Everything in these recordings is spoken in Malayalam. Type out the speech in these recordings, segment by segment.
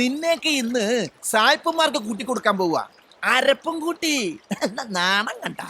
നിന്നെയൊക്കെ ഇന്ന് സായിപ്പന്മാർക്ക് കൂട്ടി കൊടുക്കാൻ പോവാ അരപ്പും കൂട്ടി നാണം കണ്ട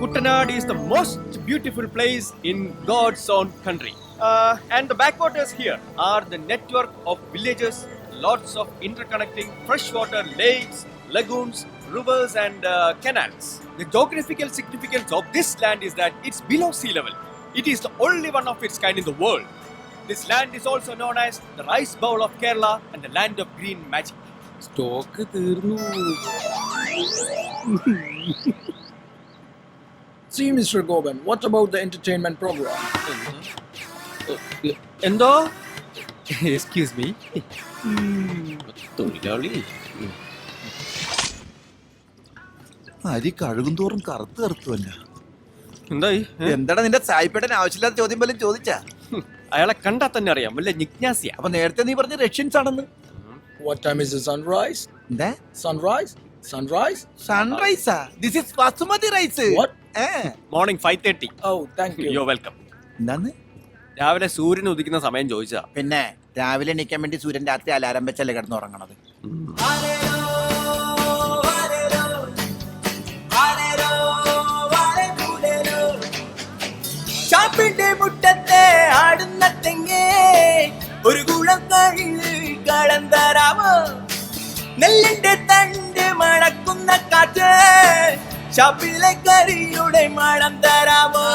Kuttanad is the most beautiful place in God's own country. Uh, and the backwaters here are the network of villages, lots of interconnecting freshwater lakes, lagoons, rivers, and uh, canals. The geographical significance of this land is that it's below sea level. It is the only one of its kind in the world. This land is also known as the rice bowl of Kerala and the land of green magic. Stock തീർന്നു See, Mr. Goban, what about the entertainment program? എന്തോ എക്സ്ക്യൂസ് മീ തൊഴിലാളി അരി കഴുകും തോറും കറുത്ത് കറുത്തുമല്ല എന്തായി? എന്താടാ നിന്റെ സായിപ്പേട്ടൻ ആവശ്യമില്ലാത്ത ചോദ്യം പോലും ചോദിച്ചാ അയാളെ കണ്ടാൽ തന്നെ അറിയാം. വല്ല ജിജ്ഞാസിയ. അപ്പൊ നേരത്തെ നീ പറഞ്ഞ റഷ്യൻസ് ആണെന്ന്. What time is sunrise sunrise? എന്താ? Sunrise sunrise സൺറൈസാ this is basmati rice what morning five thirty oh thank you you're welcome എന്താന്ന് രാവിലെ സൂര്യൻ ഉദിക്കുന്ന സമയം ചോദിച്ചാ പിന്നെ രാവിലെ എണീക്കാൻ വേണ്ടി സൂര്യൻ രാത്രി അലാരം വെച്ചല്ലേ കിടന്ന് ആടുന്ന തെങ്ങേ ഒരു കുളം കഴിവ് കളം തരാമോ നെല്ലിന്റെ തണ്ട് മണക്കുന്ന കാറ്റ് ഷാപ്പിലെ കരിയുടെ മണം തരാമോ?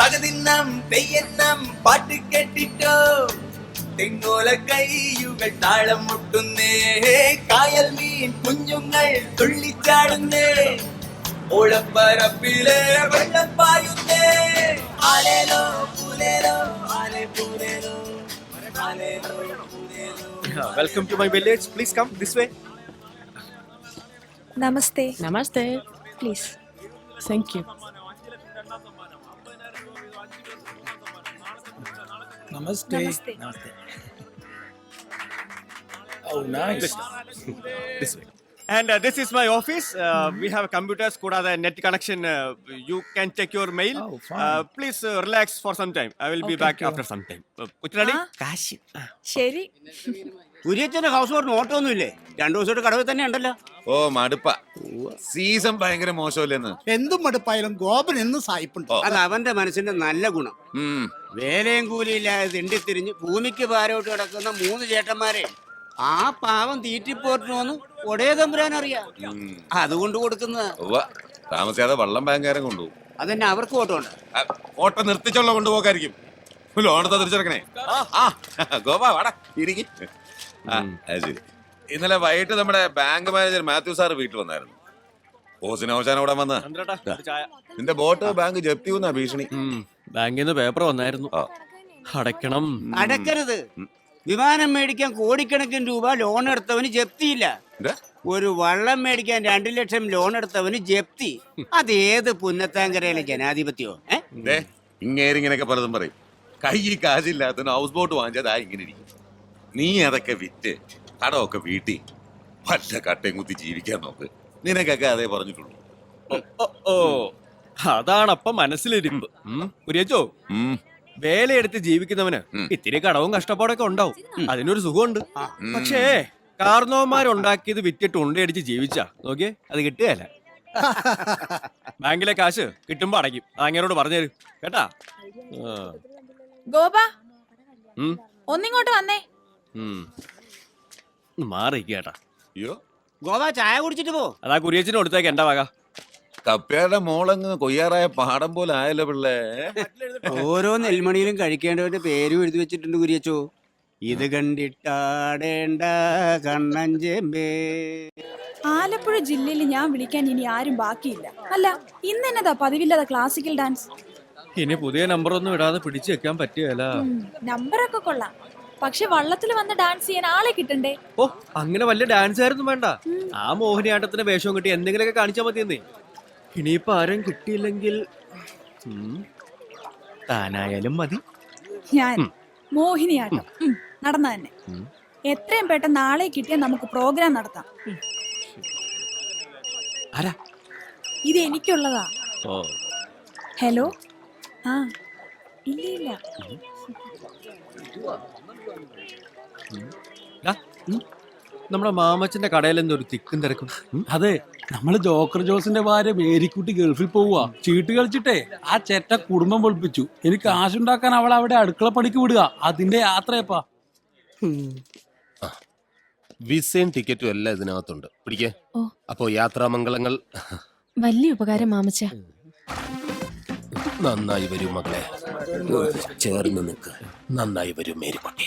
തകതിന്നം തെയ്യന്നം പാട്ട് കെട്ടിട്ടോ? തെങ്ങോല കൈയുകൾ താളം മുട്ടുന്നേ കായൽ മീൻ കുഞ്ഞുങ്ങൾ തുള്ളിച്ചാടുന്നേ. ഓളപ്പരപ്പിലെ വെള്ളം പായുന്നേ ആലേലോ Welcome to my village. Please come this way. Namaste. Namaste. Please. Thank you. Namaste. Oh, nice. This way. This way and this is my office we have computers കൂടാതെ net connection you can check your mail Oh, fine. Please relax for some time I will be back after some time കുറ്റനാടി Kashi. ശരി. കുര്യച്ചന്റെ ഹൗസ് ബോട്ടിന് ഓട്ടം ഒന്നുമില്ലേ? രണ്ടു ദിവസമായിട്ട് കടവിൽ തന്നെ ഉണ്ടല്ലോ. ഓ മടുപ്പ. സീസൺ ഭയങ്കര മോശമല്ലെന്ന്? എന്തും മടുപ്പായാലും ഗോപൻ എന്നും സായിപ്പുണ്ട് അത് അവന്റെ മനസ്സിന്റെ നല്ല ഗുണം. ഉം. വേലയും കൂലിയില്ലാതെ തിണ്ടിത്തിരിഞ്ഞ് ഭൂമിക്ക് ഭാരമായിട്ട് കിടക്കുന്ന മൂന്ന് ചേട്ടന്മാരെ ആ പാവം തീറ്റിപ്പോറ്റിന് വന്ന് ഒടേ തമ്പുരാൻ അറിയാ. അതുകൊണ്ട് കൊടുക്കുന്നത് ഉവ്വ. താമസിയാതെ വള്ളം ബാങ്കാരം കൊണ്ടുപോകും. അതന്നെ അവർക്ക് ഓട്ടമുണ്ട് ഉണ്ട് ഓട്ടം നിർത്തിച്ചുള്ള കൊണ്ടുപോകായിരിക്കും. ലോണത്തെ തിരിച്ചെടുക്കണേ. ആ. ഗോപാ വാടാ ഇരിക്കി. ശരി. ഇന്നലെ വൈകിട്ട് നമ്മുടെ ബാങ്ക് മാനേജർ മാത്യു സാർ വീട്ടിൽ വന്നായിരുന്നു. വന്ന്. നിന്റെ ബോട്ട് ബാങ്ക് ജപ്തി ഭീഷണി. ബാങ്കിൽ നിന്ന് പേപ്പർ വന്നായിരുന്നു. അടയ്ക്കണം. അടക്കരുത് വിമാനം മേടിക്കാൻ കോടിക്കണക്കിന് രൂപ ലോൺ എടുത്തവന് ജപ്തിയില്ല. എന്താ? ഒരു വള്ളം മേടിക്കാൻ രണ്ടു ലക്ഷം ലോൺ എടുത്തവന് ജപ്തി. അതേത് പുന്നത്താങ്കരയിലെ ജനാധിപത്യോ? ഇങ്ങനെയൊക്കെ ഇങ്ങേരിങ്ങനെയൊക്കെ പലതും പറയും. കൈ കാശില്ലാത്ത ഹൗസ് ബോട്ട് വാങ്ങിച്ചതാ ഇങ്ങനെ ഇരിക്കും. നീ അതൊക്കെ വിറ്റ് കടമൊക്കെ വീട്ടി വല്ല കട്ടയും കുത്തി ജീവിക്കാൻ നോക്ക്. നിനക്കൊക്കെ അതേ പറഞ്ഞിട്ടുള്ളൂ. ഓ, അതാണപ്പ മനസ്സിലിരിപ്പ്. ഒരു വേലയെടുത്ത് ജീവിക്കുന്നവന്. ഇത്തിരി കടവും കഷ്ടപ്പാടൊക്കെ ഉണ്ടാവും. അതിനൊരു സുഖമുണ്ട്. പക്ഷേ കാർന്നോമാരുണ്ടാക്കിയത് വിറ്റിട്ട് ഉണ്ടയടിച്ച് ജീവിച്ചാ. നോക്കിയേ അത് കിട്ടുകയല്ല. ബാങ്കിലെ കാശ് കിട്ടുമ്പോ അടയ്ക്കും. അങ്ങനോട് പറഞ്ഞു തരും കേട്ടാ? ഗോപാ ഗോപ ഉം, ഒന്നിങ്ങോട്ട് വന്നേ. ഉം. ഒന്ന് മാറി കേട്ടാ. അയ്യോ. ഗോവ ചായ കുടിച്ചിട്ട് പോ. അതാ കുരിയച്ചിന് കൊടുത്തേക്ക് എന്റെ വക. കപ്പയുടെ മോളങ്ങ് കൊയ്യാറായ പാടം പോലെ ആയല്ലോ പിള്ളേ. ഓരോ നെൽമണിയിലും കഴിക്കേണ്ടവന്റെ പേരും എഴുതി വെച്ചിട്ടുണ്ട് കുരിയച്ചോ. ഇത് കണ്ടിട്ടാടേണ്ട കണ്ണഞ്ചേമ്പേ ആലപ്പുഴ ജില്ലയിൽ ഞാൻ വിളിക്കാൻ ഇനി ആരും ബാക്കിയില്ല. അല്ല ഇന്ന് എന്നതാ പതിവില്ലാതെ ക്ലാസിക്കൽ ഡാൻസ് ഇനി പുതിയ നമ്പർ ഒന്നും ഇടാതെ പിടിച്ചു വെക്കാൻ പറ്റിയല്ല നമ്പറൊക്കെ കൊള്ളാം. പക്ഷെ വള്ളത്തിൽ വന്ന് ഡാൻസ് ചെയ്യാൻ ആളെ കിട്ടണ്ടേ? ഓ അങ്ങനെ വലിയ ഡാൻസ് ആയിരുന്നു വേണ്ട. ആ മോഹിനിയാട്ടത്തിന് വേഷവും കിട്ടി എന്തെങ്കിലുമൊക്കെ കാണിച്ചാൽ മതിയെന്നേ. ഇനിയിപ്പോ ആരും കിട്ടിയില്ലെങ്കിൽ താനായാലും മതി. ഞാൻ മോഹിനിയാട്ടം. നടന്ന തന്നെ. എത്രയും പെട്ടെന്ന് നാളെ കിട്ടിയാൽ നമുക്ക് പ്രോഗ്രാം നടത്താം. ഇത് എനിക്കുള്ളതാ. ഹലോ ആ ഇല്ല ഇല്ല. ഉം. നമ്മുടെ മാമച്ചന്റെ കടയിൽ എന്തോ ഒരു തിക്കും തിരക്കും. അതെ നമ്മൾ ജോക്കർ ജോസിന്റെ ഭാര്യ മേരിക്കുട്ടി ഗൾഫിൽ പോവുക ചീട്ട് കളിച്ചിട്ടേ ആ ചേട്ട കുടുംബം പൊളിപ്പിച്ചു. എനിക്ക് കാശുണ്ടാക്കാൻ അവൾ അവിടെ അടുക്കള പണിക്ക് വിടുക. അതിന്റെ യാത്രയപ്പാ. വിസയും ടിക്കറ്റും എല്ലാം ഇതിനകത്തുണ്ട്. പിടിക്കേ. ഓ. അപ്പോ യാത്രാമംഗളങ്ങൾ. വലിയ ഉപകാരം മാമച്ച. നന്നായി വരൂ മകളെ ചേർന്ന് നിൽക്ക്. നന്നായി വരൂ മേരിക്കുട്ടി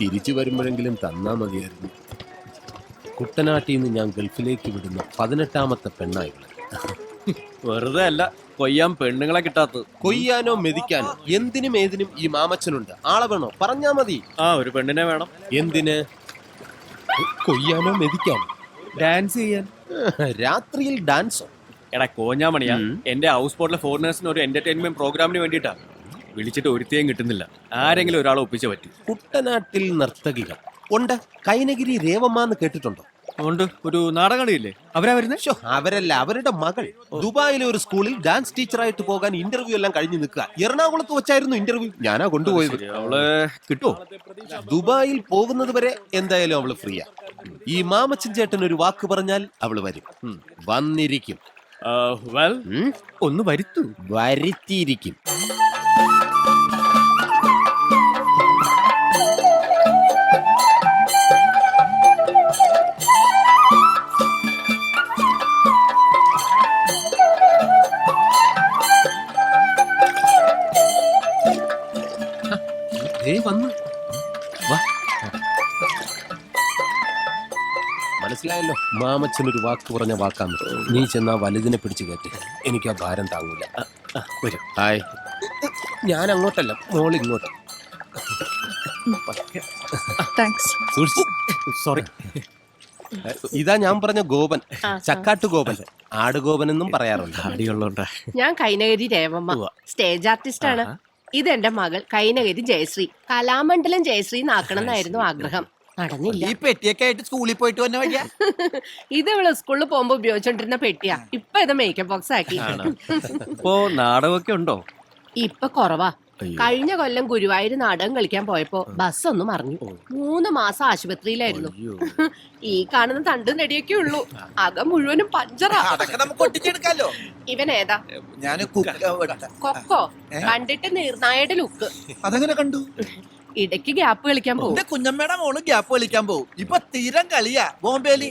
തിരിച്ചു വരുമ്പോഴെങ്കിലും തന്നാ മതിയായിരുന്നു. കുട്ടനാട്ടിൽ നിന്ന് ഞാൻ ഗൾഫിലേക്ക് വിടുന്ന പതിനെട്ടാമത്തെ പെണ്ണായി വെറുതെ അല്ല കൊയ്യാൻ പെണ്ണുങ്ങളെ കിട്ടാത്തത്. കൊയ്യാനോ മെതിക്കാനോ എന്തിനും ഏതിനും ഈ മാമച്ചനുണ്ട്. ആളെ വേണോ? പറഞ്ഞാ മതി. ആ ഒരു പെണ്ണിനെ വേണം. എന്തിന്? കൊയ്യാനോ മെതിക്കാനോ? ഡാൻസ് ചെയ്യാൻ. രാത്രിയിൽ ഡാൻസോ? എടാ കോഞ്ഞാമണിയാ. എന്റെ ഹൗസ് ബോട്ടിലെ ഫോറിനേഴ്സിന് ഒരു എന്റർടൈൻമെന്റ് പ്രോഗ്രാമിന് വേണ്ടിയിട്ടാ. വിളിച്ചിട്ട് ഒരുത്തേയും കിട്ടുന്നില്ല. ആരെങ്കിലും ഒരാളെ ഒപ്പിച്ച പറ്റൂ. കുട്ടനാട്ടിൽ നർത്തകികൾ. ഉണ്ട്. കൈനഗിരി രേവമ്മ എന്ന് കേട്ടിട്ടുണ്ടോ? അതുകൊണ്ട് ഒരു നാടകളിയില്ലേ അവരാ വരുന്നത് അവരല്ല. അവരുടെ മകൾ. ദുബായിലെ ഒരു സ്കൂളിൽ ഡാൻസ് ടീച്ചറായിട്ട് പോകാൻ ഇന്റർവ്യൂ എല്ലാം കഴിഞ്ഞ് നിൽക്കുക. എറണാകുളത്ത് വെച്ചായിരുന്നു ഇന്റർവ്യൂ. ഞാനാ കൊണ്ടുപോയത്. അവൾ കിട്ടുമോ ദുബായിൽ പോകുന്നത് വരെ എന്തായാലും അവൾ ഫ്രീയാ. ഈ മാമച്ചൻ ചേട്ടൻ ഒരു വാക്ക് പറഞ്ഞാൽ അവൾ വരും. വന്നിരിക്കും. ഒന്ന് വരുത്തു. വരുത്തിയിരിക്കും. വന്നു. വാ. മനസ്സിലായല്ലോ? മാമച്ചൻ ഒരു വാക്ക് പറഞ്ഞ വാക്കാന്ന്. നീ ചെന്നാ വലുതിനെ പിടിച്ചു കയറ്റി. എനിക്ക് ആ ഭാരം താങ്ങൂല. വരും. ഹായ്. ഞാൻ അങ്ങോട്ടല്ല മോൾ ഇങ്ങോട്ട് താങ്ക്സ് സോറി ഇതാ ഞാൻ പറഞ്ഞ ഗോപൻ. ചക്കാട്ടു ഗോപൻ. ആടുഗോപൻ എന്നും പറയാറുണ്ട്. അടിയുള്ളോണ്ടാ ഞാൻ കൈനകരി രേവമ്മ. സ്റ്റേജ് ആർട്ടിസ്റ്റ് ആണ്. ഇത് എന്റെ മകൾ കൈനകരി ജയശ്രീ. കലാമണ്ഡലം ജയശ്രീ നാക്കണം എന്നായിരുന്നു ആഗ്രഹം. നടന്നില്ല. ഈ പെട്ടിയൊക്കെ ആയിട്ട് സ്കൂളിൽ പോയിട്ട് വന്ന വഴിയാ? ഇത് ഇവൾ സ്കൂളിൽ പോകുമ്പോ ഉപയോഗിച്ചോണ്ടിരുന്ന പെട്ടിയാ. ഇപ്പൊ ഇത് മേക്കപ്പ് ബോക്സ് ആക്കി. ഇപ്പോ നാടകമൊക്കെ ഉണ്ടോ? ഇപ്പൊ കുറവാ. കഴിഞ്ഞ കൊല്ലം ഗുരുവായൂർ നാടകം കളിക്കാൻ പോയപ്പോ ബസ് ഒന്ന് മറിഞ്ഞു. മൂന്ന് മാസം ആശുപത്രിയിലായിരുന്നു. ഈ കാണുന്ന തണ്ടും നെടിയൊക്കെ ഉള്ളൂ. അകം മുഴുവനും പഞ്ചറാ. ഇവൻ ഏതാ? ഞാൻ കൊക്കോ കണ്ടിട്ട് നിർണായയുടെ ലുക്ക്. അതങ്ങനെ കണ്ടു? ഇടയ്ക്ക് ഗ്യാപ്പ് കളിക്കാൻ പോകും കുഞ്ഞമ്മയുടെ മോൾ ഗ്യാപ്പ് കളിക്കാൻ പോകും ഇപ്പൊ തീരം കളിയാ. ബോംബേലി.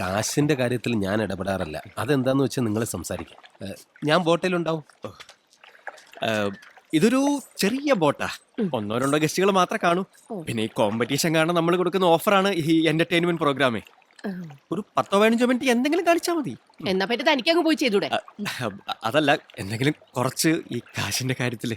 കാശിന്റെ കാര്യത്തിൽ ഞാൻ ഇടപെടാറില്ല. അതെന്താന്ന് വെച്ചാൽ നിങ്ങൾ സംസാരിക്കാം. ഞാൻ ബോട്ടിലുണ്ടാവും. ഇതൊരു ചെറിയ ബോട്ടാ. ഒന്നോ രണ്ടോ ഗസ്റ്റുകൾ മാത്രമേ കാണൂ. പിന്നെ ഈ കോമ്പറ്റീഷൻ കാരണം നമ്മൾ കൊടുക്കുന്ന ഓഫറാണ് ഈ എന്റർടൈൻമെന്റ് പ്രോഗ്രാമേ ഒരു പത്തോ പതിനഞ്ചോ മിനിറ്റ് എന്തെങ്കിലും കളിച്ചാൽ മതി. എന്നാ പറ്റി തനിക്കങ്ങ് പോയി ചെയ്തൂടെ? അതല്ല എന്തെങ്കിലും കുറച്ച് ഈ കാശിന്റെ കാര്യത്തിൽ